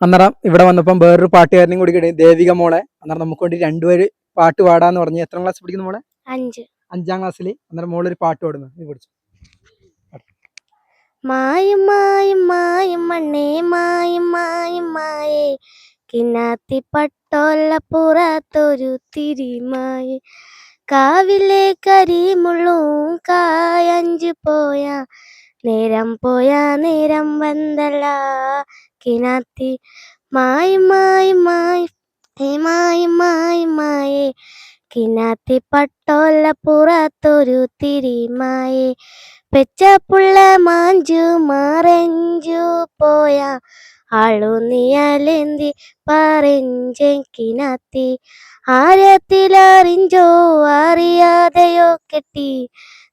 അന്നേരം ഇവിടെ വന്നപ്പം വേറൊരു പാട്ടുകാരനും കൂടി കിട്ടി. ദേവിക മോളെ. അന്നേരം നമുക്ക് വേണ്ടി രണ്ടുപേര് പാട്ട് പാടാന്ന് പറഞ്ഞു. എത്ര ക്ലാസ് പഠിക്കുന്ന മോളെ? അഞ്ച്. അഞ്ചാം ക്ലാസ്സിൽ അന്നേരം ഒരു പാട്ട് പാടുന്നു. നീ പഠിച്ചു. മായും മായും മായും മണ്ണേ മായും മായും മായേ. കിന്നാത്തി പട്ടോല്ല പുറത്തൊരു തിരിമായി. കാവിലെ കരിമുള്ളും കായഞ്ചു പോയാ. നേരം പോയാ നേരം വന്നല്ല. കിനാത്തി മായ് മായ് മായ് മായ് മായ് മായും. കിനാത്തി പട്ടോല പുറത്തൊരു തിരിമായേ. പെച്ചപ്പുള്ള മാഞ്ചു മറഞ്ചു പോയ. നീയലെന്തി പറഞ്ചെങ്കിനത്തി ആരത്തിലറിഞ്ചോ അറിയാതെയോ കെട്ടി.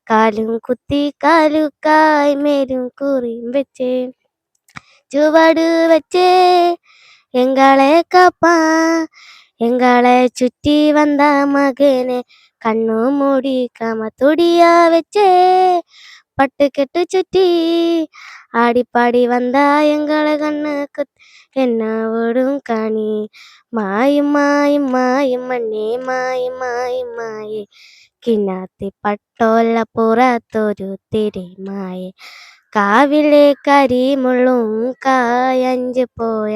കാലും കുത്തി കാലുക്കായി മേലും കുറിയും വെച്ചേ. ചുവട് വെച്ചേ. എങ്കളെ കാപ്പാ. എങ്കളെ ചുറ്റി വന്ന മകനെ കണ്ണു മൂടി കമത്തുടിയ വെച്ചേ. പട്ടുകെട്ട് ചുറ്റി ആടിപ്പാടി വന്ന എങ്കളെ കണ്ണ് എന്നോടും കാണി. മായും മായും മായും മണ്ണേ മായും മായും മായേ. കിന്നാത്തി പട്ടോല പുറത്തൊരു തിരിമായ. കാവിലെ കരിമുള്ളും കായഞ്ച് പോയ.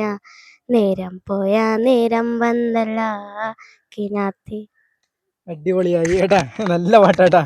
നേരം പോയ നേരം വന്നല്ല. കിനാത്തി അടിപൊളിയായി. കേട്ടാ നല്ല പാട്ടാട്ടാ